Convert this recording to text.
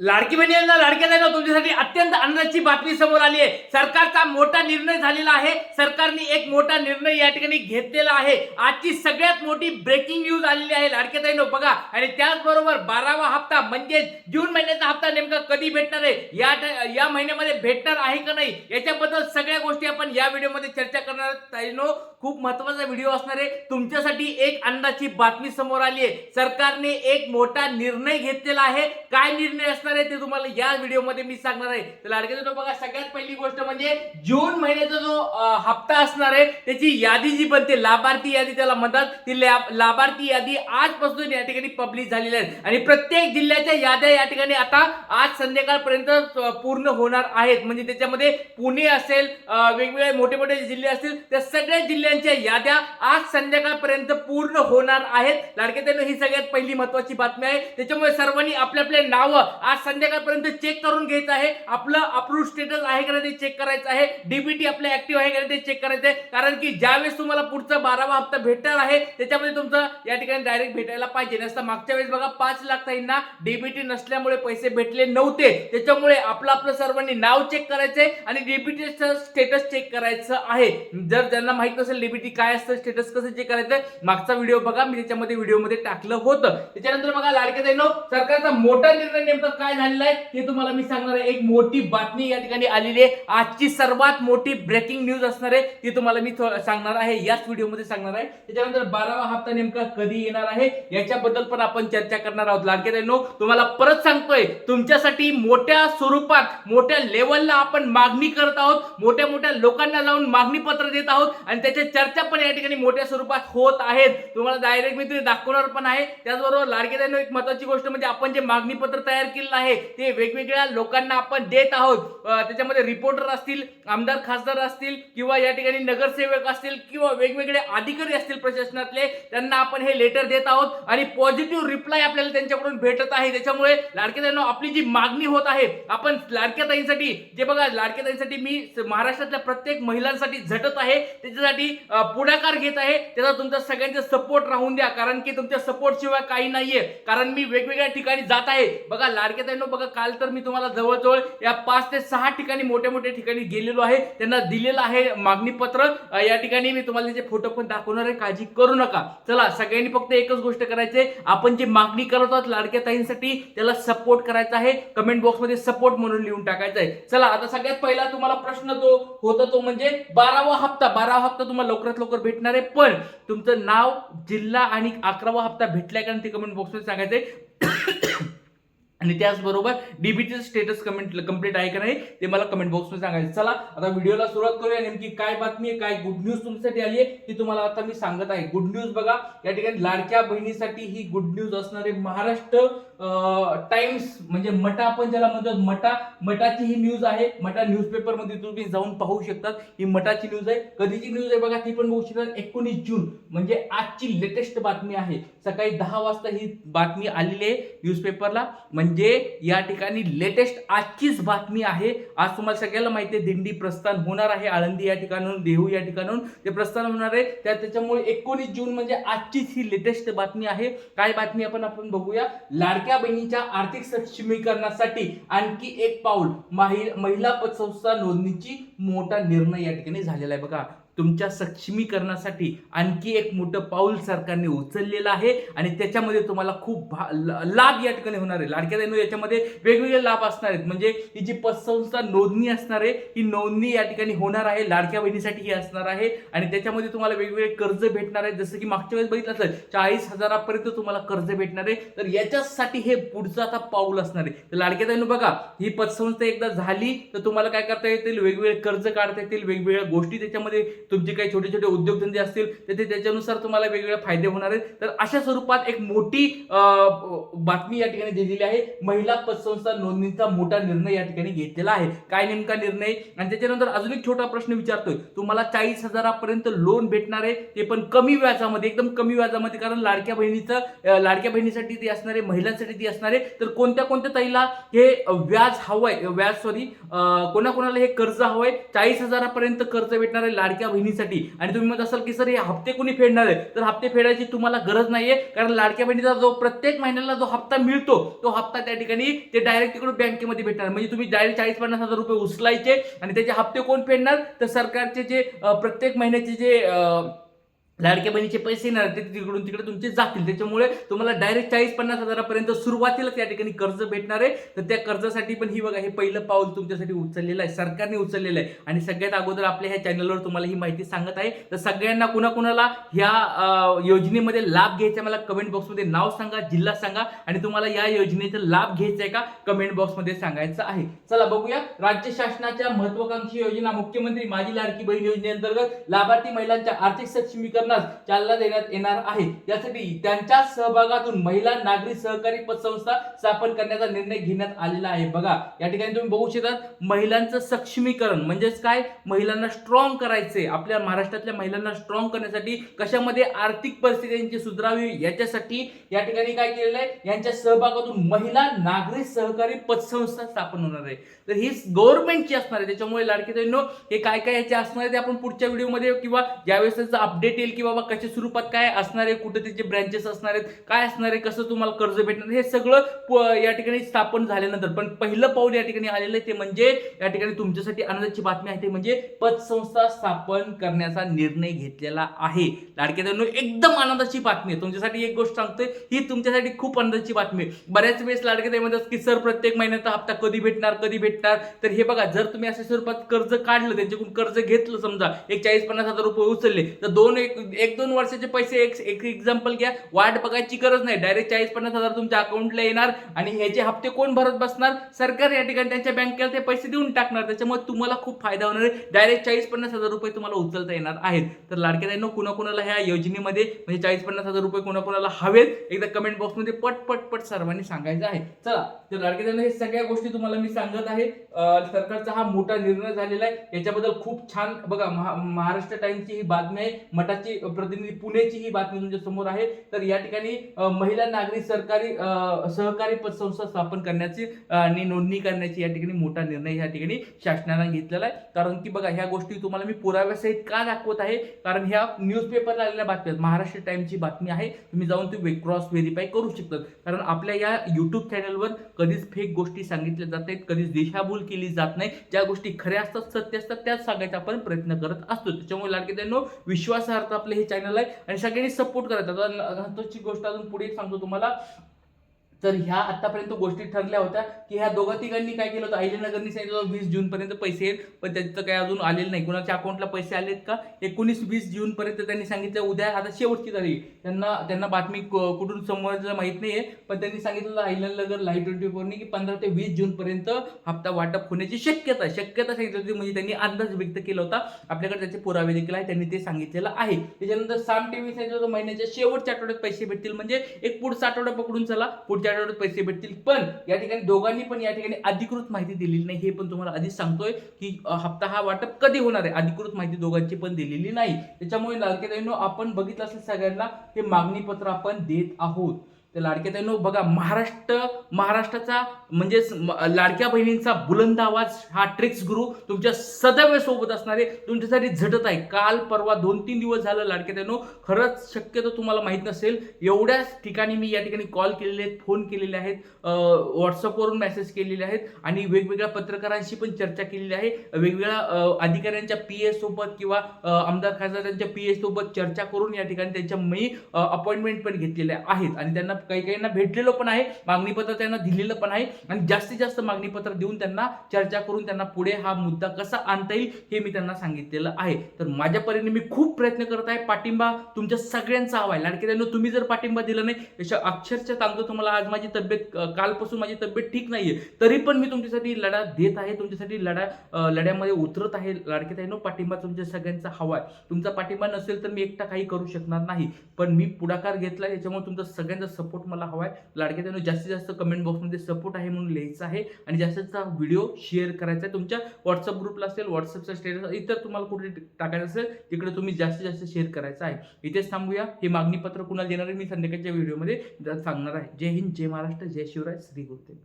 लाडकी बहिणींना लाडक्या जाईल तुमच्यासाठी अत्यंत आनंदाची बातमी समोर आली आहे. सरकारचा मोठा निर्णय झालेला आहे. सरकारने एक मोठा निर्णय या ठिकाणी घेतलेला आहे. आजची सगळ्यात मोठी ब्रेकिंग न्यूज आलेली आहे लाडक्या ताईनो बघा. आणि त्याचबरोबर बारावा हप्ता म्हणजे जून महिन्याचा हप्ता नेमका कधी भेटणार आहे? या या महिन्यामध्ये भेटणार आहे का नाही? याच्याबद्दल सगळ्या गोष्टी आपण या व्हिडिओमध्ये चर्चा करणार ताईनो खूप महत्त्वाचा व्हिडिओ असणार आहे. तुमच्यासाठी एक अंदाची बातमी समोर आली आहे. सरकारने एक मोठा निर्णय घेतलेला आहे. काय निर्णय असणार आहे ते तुम्हाला या व्हिडिओमध्ये मी सांगणार आहे. तर लाडके बघा सगळ्यात पहिली गोष्ट म्हणजे जून महिन्याचा जो हप्ता असणार आहे त्याची यादी जी बनते लाभार्थी यादी त्याला म्हणतात ती लाभार्थी यादी आजपासून या ठिकाणी पब्लिश झालेली आहे. आणि प्रत्येक जिल्ह्याच्या याद्या या ठिकाणी आता आज संध्याकाळपर्यंत पूर्ण होणार आहेत. म्हणजे त्याच्यामध्ये पुणे असेल वेगवेगळे मोठे मोठे जिल्हे असतील त्या सगळ्या जिल्ह्यांच्या याद्या आज संध्याकाळपर्यंत पूर्ण होणार आहेत. लाडके ही सगळ्यात पहिली महत्वाची बातमी आहे. त्याच्यामुळे सर्वांनी आपले आपले नावं आज संध्याकाळपर्यंत चेक करून घ्यायचं आहे. आपलं अप्रूव्ह स्टेटस आहे का नाही ते चेक करायचं आहे. डीबीटी आपलं ऍक्टिव्ह आहे का नाही ते चेक करायचं आहे कारण की ज्यावेळेस तुम्हाला पुढचा बारावा हप्ता भेटणार आहे त्याच्यामध्ये तुमचं या ठिकाणी डायरेक्ट भेटायला पाहिजे. नसतं मागच्या वेळेस बघा पाच लाख ताईंना डीबीटी नसल्यामुळे पैसे भेटले नव्हते. त्याच्यामुळे आपलं आपलं सर्वांनी नाव चेक करायचंय आणि डीबीटीचं स्टेटस चेक करायचं आहे. जर ज्यांना माहीत नसेल डीबीटी काय असतं स्टेटस कसं चेक करायचं मागचा व्हिडिओ बघा. मी त्याच्यामध्ये व्हिडिओमध्ये टाकलं होतं. त्याच्यानंतर बघा लाडके दैनो सरकारचा मोठा निर्णय नेमका काय झालेलं आहे? ते तुम्हाला मी सांगणार आहे. एक मोठी बातमी या ठिकाणी आलेली आहे. आजची सर्वात मोठी ब्रेकिंग न्यूज असणार आहे. ती तुम्हाला मी सांगणार आहे. याच व्हिडिओमध्ये सांगणार आहे. त्याच्यानंतर बारावा हप्ता नेमका कधी येणार आहे? याच्याबद्दल पण आपण चर्चा करणार आहोत. लाडके दैनो तुम्हाला परत सांगतोय तुमच्यासाठी मोठ्या स्वरूपात मोठ्या लेवलला आपण मागणी करत आहोत. मोठ्या मोठ्या लोकांना लावून मागणी पत्र देत आहोत. आणि त्याच्या चर्चा पण या ठिकाणी मोठ्या स्वरूपात होत आहेत. तुम्हाला डायरेक्ट मी ते दाखवणार पण आहे. त्याचबरोबर लाडके एक महत्वाची गोष्ट म्हणजे आपण जे मागणी पत्र तयार केलं आहे. ते वेगवेगळ्या लोकांना आपण देत आहोत. त्याच्यामध्ये रिपोर्टर असतील आमदार खासदार असतील किंवा या ठिकाणी नगरसेवक असतील किंवा वेगवेगळे अधिकारी असतील प्रशासनातले त्यांना आपण हे लेटर देत आहोत. आणि पॉझिटिव्ह रिप्लाय आपल्याला त्यांच्याकडून भेटत आहे. त्याच्यामुळे लाडक्या आपली जी मागणी होत आहे आपण लाडक्या ताईंसाठी जे बघा लाडक्या ताईंसाठी मी महाराष्ट्रातल्या प्रत्येक महिलांसाठी झटत आहे. त्याच्यासाठी पुढाकार घेत आहे. त्याचा तुमचा सगळ्यांचा सपोर्ट राहून द्या. कारण की तुमच्या सपोर्ट शिवाय काही नाहीये. कारण मी वेगवेगळ्या ठिकाणी जात आहे. बघा लाडके ताईंनो बघा काल तर मी तुम्हाला जवळजवळ या पाच ते सहा ठिकाणी मोठ्या मोठ्या ठिकाणी गेलेलो आहे. त्यांना दिलेलं आहे मागणी पत्र. या ठिकाणी मी तुम्हाला त्याचे फोटो पण दाखवणार आहे. काळजी करू नका. चला सगळ्यांनी फक्त एकच गोष्ट करायची आपण जी मागणी करत आहोत लाडक्या ताईंसाठी त्याला सपोर्ट करायचा आहे. कमेंट बॉक्समध्ये सपोर्ट म्हणून लिहून टाकायचा आहे. चला आता सगळ्यात पहिला तुम्हाला प्रश्न तो होता तो म्हणजे बारावा हप्ता. बारावा हप्ता तुम्हाला लवकरात लवकर भेटणार आहे. पण तुमचं नाव जिल्हा आणि अकरावा हप्ता भेटलाय कारण ते कमेंट बॉक्समध्ये सांगायचंय. आणि त्याचबरोबर डीबीचे स्टेटस कमेंट कंप्लीट आहे का नाही ते मला कमेंट बॉक्समध्ये सांगायचं. चला आता व्हिडिओला सुरुवात करूया. नेमकी काय बातमी आहे काय गुड न्यूज तुमच्यासाठी आली आहे ती तुम्हाला आता मी सांगत आहे. गुड न्यूज बघा या ठिकाणी लाडक्या बहिणीसाठी ही गुड न्यूज असणारे महाराष्ट्र टाइम्स म्हणजे मटा आपण ज्याला म्हणतो मटा मटाची ही न्यूज आहे. मटा न्यूजपेपरमध्ये तुम्ही जाऊन पाहू शकतात. ही मटाची न्यूज आहे. कधीची न्यूज आहे बघा ती पण बघू शकतात. एकोणीस जून म्हणजे आजची लेटेस्ट बातमी आहे. सकाळी दहा वाजता ही बातमी आलेली आहे न्यूजपेपरला. म्हणजे या ठिकाणी लेटेस्ट आजचीच बातमी आहे. आज तुम्हाला सगळ्याला माहिती आहे दिंडी प्रस्थान होणार आहे. आळंदी या ठिकाणून देहू या ठिकाणून ते प्रस्थान होणार आहे. त्या त्याच्यामुळे एकोणीस जून म्हणजे आजचीच ही लेटेस्ट बातमी आहे. काय बातमी आपण आपण बघूया? लाडक्या बहिणीच्या आर्थिक सक्षमीकरणासाठी आणखी एक पाऊल महिला पतसंस्था नोंदणीची मोठा निर्णय या ठिकाणी झालेला आहे. बघा तुमच्या सक्षमीकरणासाठी आणखी एक मोठं पाऊल सरकारने उचललेलं आहे आणि त्याच्यामध्ये तुम्हाला खूप भा- लाभ या ठिकाणी होणार आहे. लाडक्या बहिणी याच्यामध्ये वेगवेगळे लाभ असणार आहेत. म्हणजे ही जी पतसंस्था नोंदणी असणार आहे ही नोंदणी या ठिकाणी होणार आहे. लाडक्या बहिणीसाठी ही असणार आहे. आणि त्याच्यामध्ये तुम्हाला वेगवेगळे कर्ज भेटणार आहे जसं की मागच्या वेळेस बघितलं असेल चाळीस हजारापर्यंत तुम्हाला कर्ज भेटणार आहे. तर याच्यासाठी हे पुढचं आता पाऊल असणार आहे. तर लाडक्या बहिणी बघा ही पतसंस्था एकदा झाली तर तुम्हाला काय करता येतील? वेगवेगळे कर्ज काढता येतील वेगवेगळ्या गोष्टी त्याच्यामध्ये तुमचे काही छोटे छोटे उद्योगधंदे असतील तर ते त्याच्यानुसार तुम्हाला वेगवेगळे फायदे होणार आहेत. तर अशा स्वरूपात एक मोठी बातमी या ठिकाणी दिलेली आहे. महिला पतसंस्था नोंदणीचा मोठा निर्णय या ठिकाणी घेतलेला आहे. काय नेमका निर्णय? आणि त्याच्यानंतर अजून एक छोटा प्रश्न विचारतोय. तुम्हाला चाळीस हजारापर्यंत लोन भेटणार आहे ते पण कमी व्याजामध्ये एकदम कमी व्याजामध्ये कारण लाडक्या बहिणीचं लाडक्या बहिणीसाठी ती असणार आहे महिलांसाठी ती असणार आहे. तर कोणत्या कोणत्या ताईला हे व्याज व्याज हवंय? व्याज सॉरी कोणाकोणाला हे कर्ज हवंय? चाळीस हजारापर्यंत कर्ज भेटणार आहे लाडक्या बहिणीसाठी. आणि तुम्ही म्हणत असाल की सर हे हप्ते कोणी फेडणार आहे? तर हप्ते फेडायची तुम्हाला गरज नाहीये कारण लाडक्या बहिणीचा जो प्रत्येक महिन्याला जो हप्ता मिळतो तो हप्ता त्या ठिकाणी ते डायरेक्ट तिकडून बँकेमध्ये भेटणार. म्हणजे तुम्ही डायरेक्ट चाळीस पन्नास हजार रुपये उचलायचे आणि त्याचे हप्ते कोण फेडणार? तर सरकारचे जे प्रत्येक महिन्याचे जे लाडक्या बहिणीचे पैसे येणार ते तिकडून तिकडे तुमचे जातील. त्याच्यामुळे तुम्हाला डायरेक्ट चाळीस पन्नास हजारापर्यंत सुरुवातीला त्या ठिकाणी कर्ज भेटणार आहे. तर त्या कर्जासाठी पण ही बघा हे पहिलं पाऊल तुमच्यासाठी उचललेलं आहे. सरकारने उचललेलं आहे. आणि सगळ्यात अगोदर आपल्या ह्या चॅनलवर तुम्हाला ही माहिती सांगत आहे. तर सगळ्यांना कुणाकुणाला ह्या योजनेमध्ये लाभ घ्यायचा मला कमेंट बॉक्समध्ये नाव सांगा जिल्हा सांगा आणि तुम्हाला या योजनेचा लाभ घ्यायचा आहे का कमेंट बॉक्समध्ये सांगायचं आहे. चला बघूया. राज्य शासनाच्या महत्वाकांक्षी योजना मुख्यमंत्री माझी लाडकी बहीण योजनेअंतर्गत लाभार्थी महिलांच्या आर्थिक सक्षमीकरणास चालना देण्यात येणार आहे. यासाठी त्यांच्या सहभागातून महिला नागरी सहकारी पतसंस्था स्थापन करण्याचा निर्णय घेण्यात आलेला आहे. बघा या ठिकाणी तुम्ही बघू शकता महिलांचं सक्षमीकरण म्हणजेच काय? महिलांना स्ट्रॉंग करायचे आपल्या महाराष्ट्रातल्या महिलांना स्ट्रॉंग करण्यासाठी कशामध्ये आर्थिक परिस्थितींची सुधारावी याच्यासाठी या ठिकाणी काय केलेलं आहे? यांच्या सहभागातून महिला नागरी सहकारी पतसंस्था स्थापन होणार आहे. तर ही गव्हर्नमेंटची असणार आहे. त्याच्यामुळे लाडकी हे काय काय याचे असणार आहे ते आपण पुढच्या व्हिडिओमध्ये किंवा ज्यावेळेस त्याचं अपडेट येईल की बाबा कशा स्वरूपात काय असणार आहे कुठे त्याचे ब्रँचेस असणार आहेत काय असणार आहे कसं तुम्हाला कर्ज भेटणार? हे सगळं प- या ठिकाणी स्थापन झाल्यानंतर. पण पहिलं पाऊल या ठिकाणी आलेलं आहे ते म्हणजे या ठिकाणी तुमच्यासाठी आनंदाची बातमी आहे ते म्हणजे पतसंस्था स्थापन करण्याचा निर्णय घेतलेला आहे. लाडक्या एकदम आनंदाची बातमी आहे. तुमच्यासाठी एक गोष्ट सांगतोय ही तुमच्यासाठी खूप आनंदाची बातमी आहे. बऱ्याच वेळेस लाडके म्हणतात की सर प्रत्येक महिन्याचा हप्ता कधी भेटणार कधी भेटणार? तर हे बघा जर तुम्ही अशा स्वरूपात कर्ज काढलं त्यांच्याकडून कर्ज घेतलं समजा एक चाळीस पन्नास हजार रुपये उचलले तर दोन एक एक दोन वर्षाचे पैसे एक एक एक्झाम्पल घ्या. वाट बघायची गरज नाही. डायरेक्ट चाळीस पन्नास हजार तुमच्या अकाउंटला येणार आणि ह्याचे हप्ते कोण भरत बसणार? सरकार या ठिकाणी त्यांच्या बँकेला ते पैसे देऊन टाकणार. त्याच्यामुळे तुम्हाला खूप फायदा होणार आहे. डायरेक्ट चाळीस पन्नास हजार रुपये तुम्हाला उचलता येणार आहेत. तर लाडक्या कुणाकुणाला ह्या योजनेमध्ये म्हणजे चाळीस पन्नास हजार रुपये कुणाकुणाला हवेत? एकदा कमेंट बॉक्समध्ये पट पट पट सर्वांनी सांगायचं आहे. चला तर लाडक्या हे सगळ्या गोष्टी तुम्हाला मी सांगत आहे. सरकारचा हा मोठा निर्णय झालेला आहे. याच्याबद्दल खूप छान बघा महा- महाराष्ट्र टाइम्सची ही बातमी आहे. मठाची प्रतिनिधी पुण्याची ही बातमी तुमच्यासमोर आहे. तर या ठिकाणी महिला नागरी सरकारी सहकारी पतसंस्था स्थापन करण्याची आणि नोंदणी करण्याची या ठिकाणी मोठा निर्णय या ठिकाणी शासनानं घेतलेला आहे. कारण की बघा ह्या गोष्टी तुम्हाला मी पुराव्यासहित का दाखवत आहे? कारण ह्या न्यूजपेपरला आलेल्या बातम्या आहेत. महाराष्ट्र टाइम्सची बातमी आहे. तुम्ही जाऊन ती क्रॉस व्हेरीफाय करू शकतात. कारण आपल्या या युट्यूब चॅनलवर कधीच फेक गोष्टी सांगितल्या जात नाहीत कधीच दिशाभूल केली जात नाही. ज्या गोष्टी खऱ्या असतात सत्य असतात त्याच सांगायचा आपण प्रयत्न करत असतो. त्याच्यामुळे लाडके त्यांना विश्वासार्थ आपला हे चॅनल आहे आणि सगळ्यांनी सपोर्ट करायचा. आता महत्त्वाची गोष्ट अजून पुढे सांगतो तुम्हाला. तर ह्या आतापर्यंत गोष्टी ठरल्या होत्या की ह्या दोघा तिघांनी काय केलं होतं? अहिल्यानगरनी सांगितलं वीस जूनपर्यंत पैसे येईल. पण त्याचं काय अजून आलेलं नाही. कुणाच्या अकाउंटला पैसे आलेत का? एकोणीस वीस जूनपर्यंत त्यांनी सांगितलं उद्या आता शेवटची तारीख. त्यांना त्यांना बातमी कुठून समजलं माहीत नाही आहे पण त्यांनी सांगितलं अहिल्यानगर लाईव्ह ट्वेंटी फोरनी की पंधरा ते वीस जूनपर्यंत हप्ता वाटप होण्याची शक्यता शक्यता सांगितली होती. म्हणजे त्यांनी अंदाज व्यक्त केला होता. आपल्याकडे त्याचे पुरावे देखील आहे त्यांनी ते सांगितलेलं आहे. त्याच्यानंतर साम टीव्ही सांगितलं होतं महिन्याच्या शेवटच्या आठवड्यात पैसे भेटतील. म्हणजे एक पुढचा आठवडा पकडून चला पुढच्या आठवड्यात पैसे भेटतील. पण या ठिकाणी दोघांनी पण या ठिकाणी अधिकृत माहिती दिलेली नाही. हे पण तुम्हाला आधीच सांगतोय की हप्ता हा वाटप कधी होणार आहे? अधिकृत माहिती दोघांची पण दिलेली नाही. त्याच्यामुळे लालकेदाईनो आपण बघितलं असेल सगळ्यांना हे मागणी पत्र आपण देत आहोत. तर लाडक्या बघा महाराष्ट्र महाराष्ट्राचा म्हणजेच म- लाडक्या बहिणींचा बुलंद आवाज हा ट्रिक्स गुरु तुमच्या सदैव सोबत असणारे तुमच्यासाठी झटत आहे. काल परवा दोन तीन दिवस झालं लाडक्या खरंच शक्यतो तुम्हाला माहीत नसेल एवढ्याच ठिकाणी मी या ठिकाणी कॉल केलेले आहेत फोन केलेले आहेत व्हॉट्सअपवरून मेसेज केलेले आहेत आणि वेगवेगळ्या पत्रकारांशी पण चर्चा केलेली आहे. वेगवेगळ्या अधिकाऱ्यांच्या पी एस सोबत किंवा आमदार खासदारांच्या पी एस सोबत चर्चा करून या ठिकाणी त्यांच्या मी अपॉइंटमेंट पण घेतलेल्या आहेत. आणि त्यांना काही काहींना भेटलेलं पण आहे मागणीपत्र त्यांना दिलेलं पण आहे आणि जास्तीत जास्त मागणीपत्र देऊन त्यांना चर्चा करून त्यांना पुढे हा मुद्दा कसा आणता येईल हे मी त्यांना सांगितलेलं आहे. तर माझ्या परीने मी खूप प्रयत्न करत आहे. पाठिंबा तुमच्या सगळ्यांचा हवा आहे. लाडके त्यांना तुम्ही जर पाठिंबा दिला नाही अक्षरशः सांगतो तुम्हाला आज माझी तब्येत कालपासून माझी तब्येत ठीक नाहीये. तरी पण मी तुमच्यासाठी लढा देत आहे तुमच्यासाठी लढा लढ्यामध्ये उतरत आहे. लाडकेताईनो पाठिंबा तुमच्या सगळ्यांचा हवा आहे. तुमचा पाठिंबा नसेल तर मी एकटा काही करू शकणार नाही. पण मी पुढाकार घेतला याच्यामुळे तुमचा सगळ्यांचा सपोर्ट मला हवा आहे लाडके त्यांना जास्तीत जास्त कमेंट बॉक्समध्ये सपोर्ट आहे म्हणून लिहायचं आहे. आणि जास्तीत जास्त व्हिडिओ शेअर करायचा आहे. तुमच्या व्हॉट्सअप ग्रुपला असेल व्हॉट्सअपचा स्टेटस इतर तुम्हाला कुठे टाकायचं असेल तिकडे तुम्ही जास्तीत जास्त शेअर करायचं आहे. इथेच थांबूया. हे मागणीपत्र कुणाला देणार आहे मी संध्याकाळच्या व्हिडिओमध्ये सांगणार आहे. जय हिंद जय महाराष्ट्र जय शिवराय श्री गुरुदेव.